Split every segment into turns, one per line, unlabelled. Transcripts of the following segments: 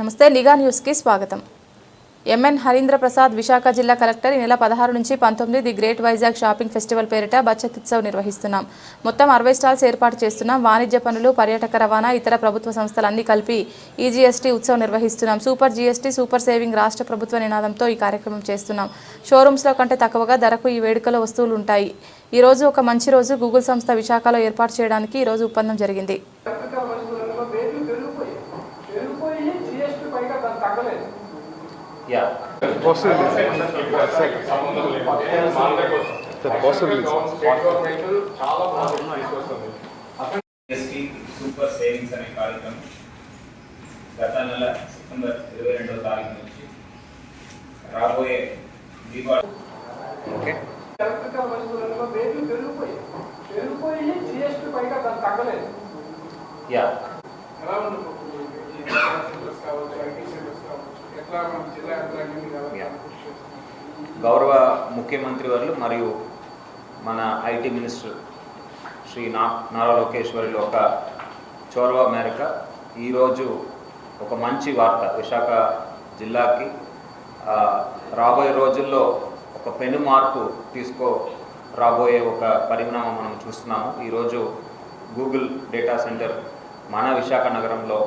నమస్తే నిఘా న్యూస్కి స్వాగతం. ఎంఎన్ హరీంద్ర ప్రసాద్ విశాఖ జిల్లా కలెక్టర్ ఈ నెల పదహారు నుంచి పంతొమ్మిది the great Vizag shopping festival పేరిట బచత్ నిర్వహిస్తున్నాం. మొత్తం అరవై స్టాల్స్ ఏర్పాటు చేస్తున్నాం. వాణిజ్య పనులు పర్యాటక రవాణా ఇతర ప్రభుత్వ సంస్థలన్నీ కలిపి ఈ జీఎస్టీ నిర్వహిస్తున్నాం. సూపర్ జీఎస్టీ సూపర్ సేవింగ్ రాష్ట్ర ప్రభుత్వ నినాదంతో ఈ కార్యక్రమం చేస్తున్నాం. షోరూమ్స్లో కంటే తక్కువగా ధరకు ఈ వేడుకలో వస్తువులు ఉంటాయి. ఈరోజు ఒక మంచి రోజు. గూగుల్ సంస్థ విశాఖలో ఏర్పాటు చేయడానికి ఈ రోజు ఒప్పందం జరిగింది.
సూపర్ సేవింగ్స్ అనే కార్యక్రమం గత నెల సెప్టెంబర్ ఇరవై రెండవ తారీఖు నుంచి రాబోయే దీపావళి
రకరకాల వస్తువులలో రేట్లు పెరిగిపోయాయి పెరిగిపోయి జిఎస్టీ పైగా దాన్ని తగ్గలేదు
యా
ఎలా ఉండబోతుంది
గౌరవ ముఖ్యమంత్రి వర్లు మరియు మన ఐటీ మినిస్టర్ శ్రీ నా నారా లోకేశ్వరులు ఒక చోరవ మేరకు ఈరోజు ఒక మంచి వార్త విశాఖ జిల్లాకి రాబోయే రోజుల్లో ఒక పెను మార్పు తీసుకో రాబోయే ఒక పరిణామం మనం చూస్తున్నాము. ఈరోజు గూగుల్ డేటా సెంటర్ మన విశాఖ నగరంలో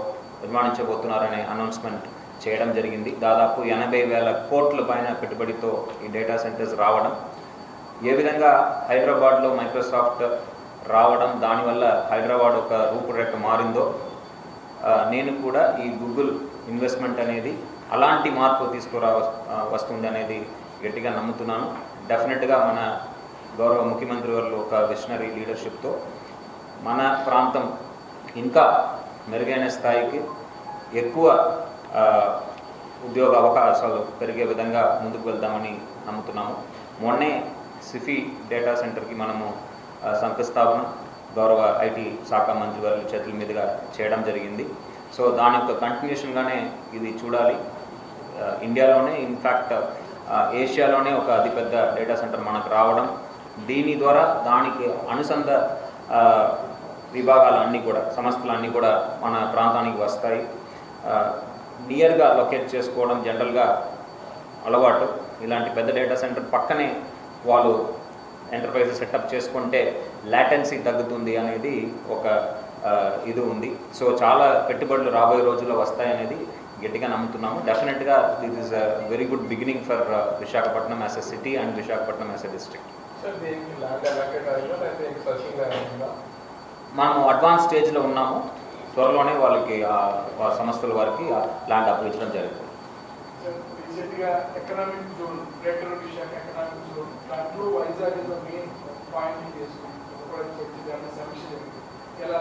నిర్మాణించబోతున్నారనే అనౌన్స్మెంట్ చేయడం జరిగింది. దాదాపు ఎనభై వేల కోట్ల పైన పెట్టుబడితో ఈ డేటా సెంటర్స్ రావడం. ఏ విధంగా హైదరాబాద్లో మైక్రోసాఫ్ట్ రావడం దానివల్ల హైదరాబాద్ ఒక రూపురేఖ మారిందో నేను కూడా ఈ గూగుల్ ఇన్వెస్ట్మెంట్ అనేది అలాంటి మార్పు తీసుకురా వస్తుంది అనేది గట్టిగా నమ్ముతున్నాను. డెఫినెట్గా మన గౌరవ ముఖ్యమంత్రి వారు ఒక విషనరీ లీడర్షిప్తో మన ప్రాంతం ఇంకా మెరుగైన స్థాయికి ఎక్కువ ఉద్యోగ అవకాశాలు పెరిగే విధంగా ముందుకు వెళ్దామని నమ్ముతున్నాము. మొన్నే సిఫీ డేటా సెంటర్కి మనము శంకుస్థాపన గౌరవ ఐటీ శాఖ మంత్రి వారి చేతుల మీదుగా చేయడం జరిగింది. సో దాని యొక్క కంటిన్యూషన్గానే ఇది చూడాలి. ఇండియాలోనే ఇన్ఫ్యాక్ట్ ఏషియాలోనే ఒక అతిపెద్ద డేటా సెంటర్ మనకు రావడం దీని ద్వారా దానికి అనుసంధ విభాగాలు అన్నీ కూడా సంస్థలు అన్నీ కూడా మన ప్రాంతానికి వస్తాయి. నియర్గా లొకేట్ చేసుకోవడం జనరల్గా అలవాటు. ఇలాంటి పెద్ద డేటా సెంటర్ పక్కనే వాళ్ళు ఎంటర్ప్రైజెస్ సెటప్ చేసుకుంటే లాటెన్సీ తగ్గుతుంది అనేది ఒక ఇది ఉంది. సో చాలా పెట్టుబడులు రాబోయే రోజుల్లో వస్తాయనేది గట్టిగా నమ్ముతున్నాము. డెఫినెట్గా this is a very good beginning for Visakhapatnam as a city and Visakhapatnam as a district మనము అడ్వాన్స్ స్టేజ్లో ఉన్నాము. త్వరలోనే వాళ్ళకి ఆ సంస్థల వారికి ల్యాండ్ అప్పించడం జరుగుతుంది.
రీసెంట్గా economic zone greater Visakha economic zone దాంట్లో Vizag is the main point చేసుకుంది ఒకటి వచ్చి దాన్ని సమీక్ష జరిగింది ఎలా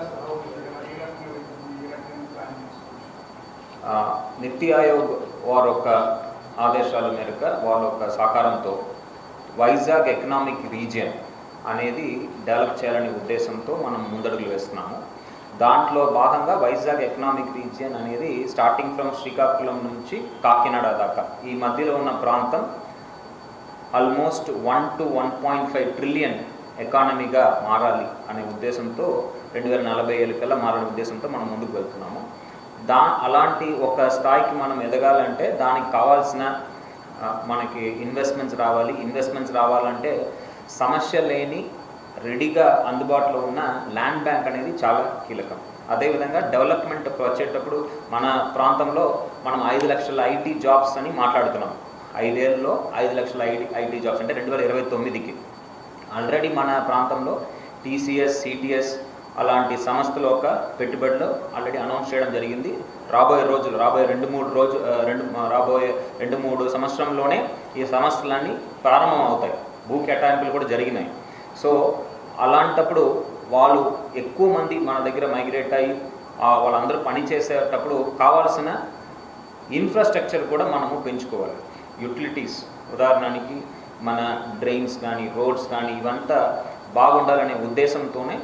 నితి ఆయోగ్ వారి యొక్క ఆదేశాల మేరకు వాళ్ళ యొక్క సహకారంతో వైజాగ్ ఎకనామిక్ రీజియన్ అనేది డెవలప్ చేయాలనే ఉద్దేశంతో మనం ముందడుగులు వేస్తున్నాము. దాంట్లో భాగంగా వైజాగ్ ఎకనామిక్ రీజియన్ అనేది స్టార్టింగ్ ఫ్రమ్ శ్రీకాకుళం నుంచి కాకినాడ దాకా. ఈ మధ్యలో ఉన్న ప్రాంతం almost one to one point five trillion ఎకానమీగా మారాలి అనే ఉద్దేశంతో రెండు వేల నలభై ఏళ్ళ కల్లా మారాలనే ఉద్దేశంతో మనం ముందుకు వెళ్తున్నాము. దా అలాంటి ఒక స్థాయికి మనం ఎదగాలంటే దానికి కావాల్సిన మనకి ఇన్వెస్ట్మెంట్స్ రావాలి. ఇన్వెస్ట్మెంట్స్ రావాలంటే సమస్య లేని రెడీగా అందుబాటులో ఉన్న ల్యాండ్ బ్యాంక్ అనేది చాలా కీలకం. అదేవిధంగా డెవలప్మెంట్ వచ్చేటప్పుడు మన ప్రాంతంలో మనం ఐదు లక్షల ఐటీ జాబ్స్ అని మాట్లాడుతున్నాం. ఐదేళ్ళలో ఐదు లక్షల ఐటీ ఐటీ జాబ్స్ అంటే రెండు వేల ఇరవై తొమ్మిదికి. ఆల్రెడీ మన ప్రాంతంలో టీసీఎస్ సిటిఎస్ అలాంటి సంస్థల యొక్క పెట్టుబడులు ఆల్రెడీ అనౌన్స్ చేయడం జరిగింది. రాబోయే రోజులు రాబోయే రెండు మూడు రోజు రెండు రాబోయే రెండు మూడు సంవత్సరంలోనే ఈ సంస్థలన్నీ ప్రారంభం అవుతాయి భూ కేటాయింపులు కూడా జరిగినాయి. సో అలాంటప్పుడు వాళ్ళు ఎక్కువ మంది మన దగ్గర మైగ్రేట్ అయ్యి వాళ్ళందరూ పని చేసేటప్పుడు కావాల్సిన ఇన్ఫ్రాస్ట్రక్చర్ కూడా మనము పెంచుకోవాలి. యుటిలిటీస్ ఉదాహరణకి మన డ్రైన్స్ కానీ రోడ్స్ కానీ ఇవంతా బాగుండాలనే ఉద్దేశంతోనే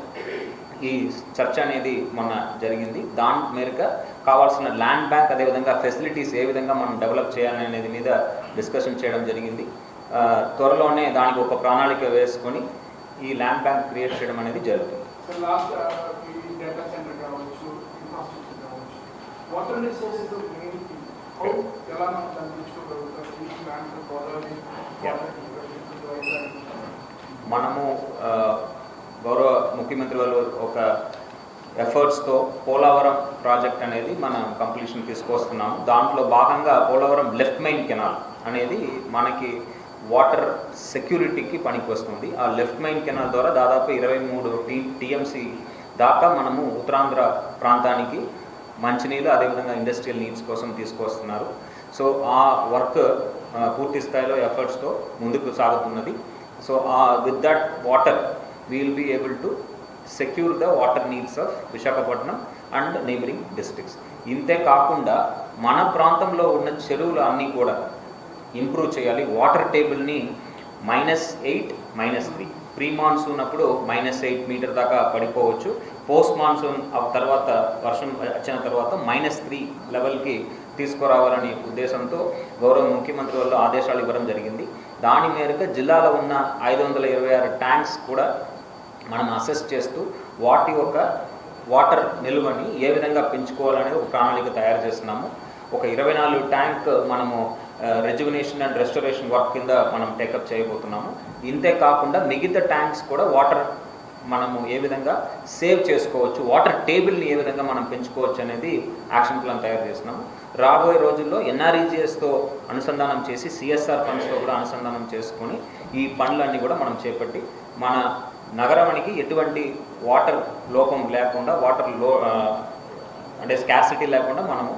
ఈ చర్చ అనేది మొన్న జరిగింది. దాని మేరకు కావాల్సిన ల్యాండ్ బ్యాంక్ అదేవిధంగా ఫెసిలిటీస్ ఏ విధంగా మనం డెవలప్ చేయాలి అనేది మీద డిస్కషన్ చేయడం జరిగింది. త్వరలోనే దానికి ఒక ప్రణాళిక వేసుకొని ఈ ల్యాండ్ బ్యాంక్ క్రియేట్ చేయడం అనేది జరుగుతుంది.
వైజాగ్
మనము గౌరవ ముఖ్యమంత్రి వారు ఒక ఎఫర్ట్స్తో పోలవరం ప్రాజెక్ట్ అనేది మనం కంప్లీషన్ తీసుకొస్తున్నాము. దాంట్లో భాగంగా పోలవరం లెఫ్ట్ మెయిన్ కెనాల్ అనేది మనకి వాటర్ సెక్యూరిటీకి పనికి వస్తుంది ఆ లెఫ్ట్ మైన్ కెనాల్ ద్వారా దాదాపు ఇరవై మూడు టీ టీఎంసీ దాకా మనము ఉత్తరాంధ్ర ప్రాంతానికి మంచినీళ్ళు అదేవిధంగా ఇండస్ట్రియల్ నీడ్స్ కోసం తీసుకొస్తున్నారు సో ఆ వర్క్ పూర్తి స్థాయిలో ఎఫర్ట్స్తో ముందుకు సాగుతున్నది. So uh with that water will be able to secure the water needs of Visakhapatnam and neighbouring districts ఇంతే కాకుండా మన ప్రాంతంలో ఉన్న చెరువులు అన్నీ కూడా ఇంప్రూవ్ చేయాలి. Water టేబుల్ని minus eight minus three. Pre monsoon అప్పుడు మైనస్ ఎయిట్ మీటర్ దాకా పడిపోవచ్చు. పోస్ట్ మాన్సూన్ ఆ తర్వాత వర్షం వచ్చిన తర్వాత మైనస్ త్రీ లెవెల్కి తీసుకురావాలనే ఉద్దేశంతో గౌరవ ముఖ్యమంత్రి వల్ల ఆదేశాలు ఇవ్వడం జరిగింది. దాని మేరకు జిల్లాలో ఉన్న ఐదు వందల ఇరవై ఆరు ట్యాంక్స్ కూడా మనం అసెస్ చేస్తూ వాటి యొక్క వాటర్ నిల్వని ఏ విధంగా పెంచుకోవాలనేది ఒక ప్రణాళిక తయారు చేస్తున్నాము. ఒక ఇరవై నాలుగు ట్యాంక్ మనము రెజ్యువనేషన్ అండ్ రెస్టరేషన్ వర్క్ కింద మనం టేకప్ చేయబోతున్నాము. ఇంతే కాకుండా మిగతా ట్యాంక్స్ కూడా వాటర్ మనము ఏ విధంగా సేవ్ చేసుకోవచ్చు వాటర్ టేబుల్ని ఏ విధంగా మనం పెంచుకోవచ్చు అనేది యాక్షన్ ప్లాన్ తయారు చేస్తున్నాము. రాబోయే రోజుల్లో ఎన్ఆర్ఈజిఎస్తో అనుసంధానం చేసి సిఎస్ఆర్ ఫండ్స్తో కూడా అనుసంధానం చేసుకొని ఈ పనులన్నీ కూడా మనం చేపట్టి మన నగరానికి ఎటువంటి వాటర్ లోపం లేకుండా వాటర్లో అంటే స్కాసిటీ లేకుండా మనము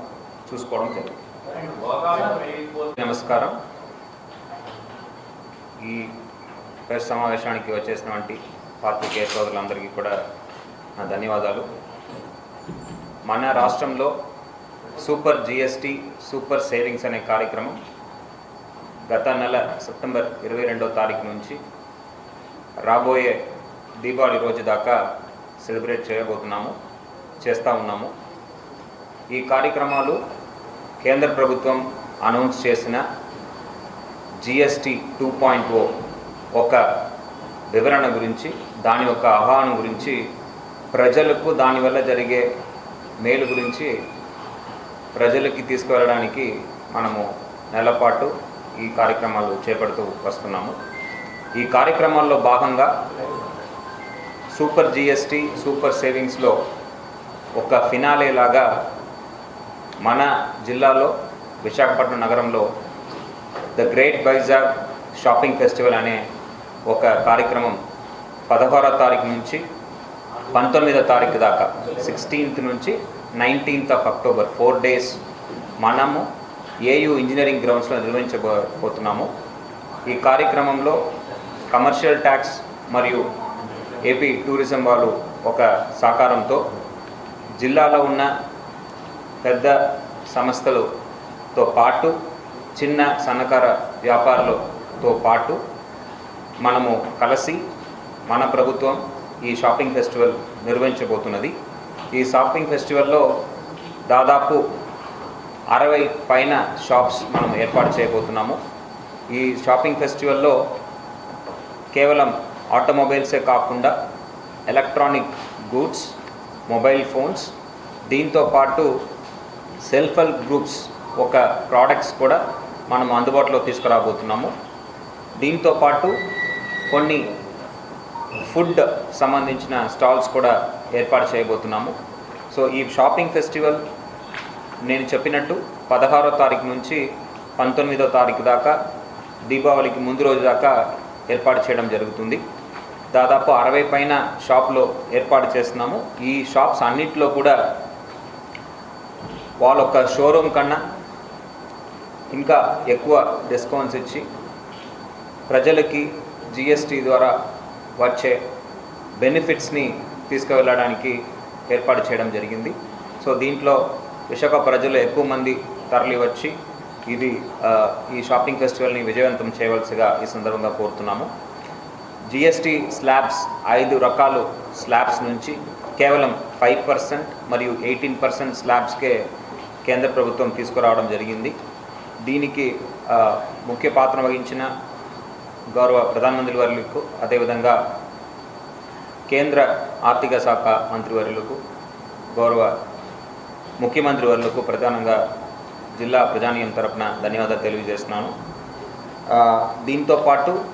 చూసుకోవడం జరుగుతుంది నమస్కారం. ఈ ప్రెస్ సమావేశానికి వచ్చేసినటువంటి పాత్రికేయ సోదరులందరికీ కూడా నా ధన్యవాదాలు. మన రాష్ట్రంలో సూపర్ జిఎస్టి సూపర్ సేవింగ్స్ అనే కార్యక్రమం గత నెల సెప్టెంబర్ ఇరవై రెండో తారీఖు నుంచి రాబోయే దీపావళి రోజు దాకా సెలబ్రేట్ చేయబోతున్నాము చేస్తూ ఉన్నాము. ఈ కార్యక్రమాలు కేంద్ర ప్రభుత్వం అనౌన్స్ చేసిన జిఎస్టి టూ పాయింట్ ఓ ఒక వివరణ గురించి దాని యొక్క ఆహ్వానం గురించి ప్రజలకు దానివల్ల జరిగే మేలు గురించి ప్రజలకి తీసుకువెళ్ళడానికి మనము నెలపాటు ఈ కార్యక్రమాలు చేపడుతూ వస్తున్నాము. ఈ కార్యక్రమాల్లో భాగంగా సూపర్ జిఎస్టి సూపర్ సేవింగ్స్లో ఒక ఫినాలే లాగా మన జిల్లాలో విశాఖపట్నం నగరంలో the great Vizag shopping festival అనే ఒక కార్యక్రమం పదహారో తారీఖు నుంచి పంతొమ్మిదో తారీఖు దాకా సిక్స్టీన్త్ నుంచి nineteenth of October four days మనము ఏయు ఇంజనీరింగ్ గ్రౌండ్స్లో నిర్వహించబోతున్నాము. ఈ కార్యక్రమంలో కమర్షియల్ ట్యాక్స్ మరియు ఏపీ టూరిజం వాళ్ళు ఒక సహకారంతో జిల్లాలో ఉన్న పెద్ద సంస్థలతో పాటు చిన్న సన్నకార వ్యాపారులతో పాటు మనము కలిసి మన ప్రభుత్వం ఈ షాపింగ్ ఫెస్టివల్ నిర్వహించబోతున్నది. ఈ షాపింగ్ ఫెస్టివల్లో దాదాపు అరవై పైన షాప్స్ మనం ఏర్పాటు చేయబోతున్నాము. ఈ షాపింగ్ ఫెస్టివల్లో కేవలం ఆటోమొబైల్సే కాకుండా ఎలక్ట్రానిక్ గూడ్స్ మొబైల్ ఫోన్స్ దీంతో పాటు సెల్ఫ్ హెల్ప్ గ్రూప్స్ ఒక ప్రోడక్ట్స్ కూడా మనం అందుబాటులో తీసుకురాబోతున్నాము. దీంతో పాటు కొన్ని ఫుడ్ సంబంధించిన స్టాల్స్ కూడా ఏర్పాటు చేయబోతున్నాము. సో ఈ షాపింగ్ ఫెస్టివల్ నేను చెప్పినట్టు పదహారో తారీఖు నుంచి పంతొమ్మిదో తారీఖు దాకా దీపావళికి ముందు రోజు దాకా ఏర్పాటు చేయడం జరుగుతుంది. దాదాపు అరవై పైన షాప్లో ఏర్పాటు చేస్తున్నాము. ఈ షాప్స్ అన్నిటిలో కూడా వాళ్ళ యొక్క షోరూమ్ కన్నా ఇంకా ఎక్కువ డిస్కౌంట్స్ ఇచ్చి ప్రజలకి జిఎస్టీ ద్వారా వచ్చే బెనిఫిట్స్ని తీసుకువెళ్ళడానికి ఏర్పాటు చేయడం జరిగింది. సో దీంట్లో విశాఖ ప్రజలు ఎక్కువ మంది తరలి వచ్చి ఇది ఈ షాపింగ్ ఫెస్టివల్ని విజయవంతం చేయవలసిగా ఈ సందర్భంగా కోరుతున్నాము. జిఎస్టీ స్లాబ్స్ ఐదు రకాలు స్లాబ్స్ నుంచి కేవలం ఫైవ్ పర్సెంట్ మరియు ఎయిటీన్ పర్సెంట్ స్లాబ్స్కే కేంద్ర ప్రభుత్వం తీసుకురావడం జరిగింది. దీనికి ముఖ్య పాత్ర వహించిన గౌరవ ప్రధానమంత్రి వర్యులకు అదేవిధంగా కేంద్ర ఆర్థిక శాఖ మంత్రివర్యులకు గౌరవ ముఖ్యమంత్రి వర్యులకు ప్రధానంగా జిల్లా ప్రజానీయం తరపున ధన్యవాదాలు తెలియజేస్తున్నాను. దీంతో పాటు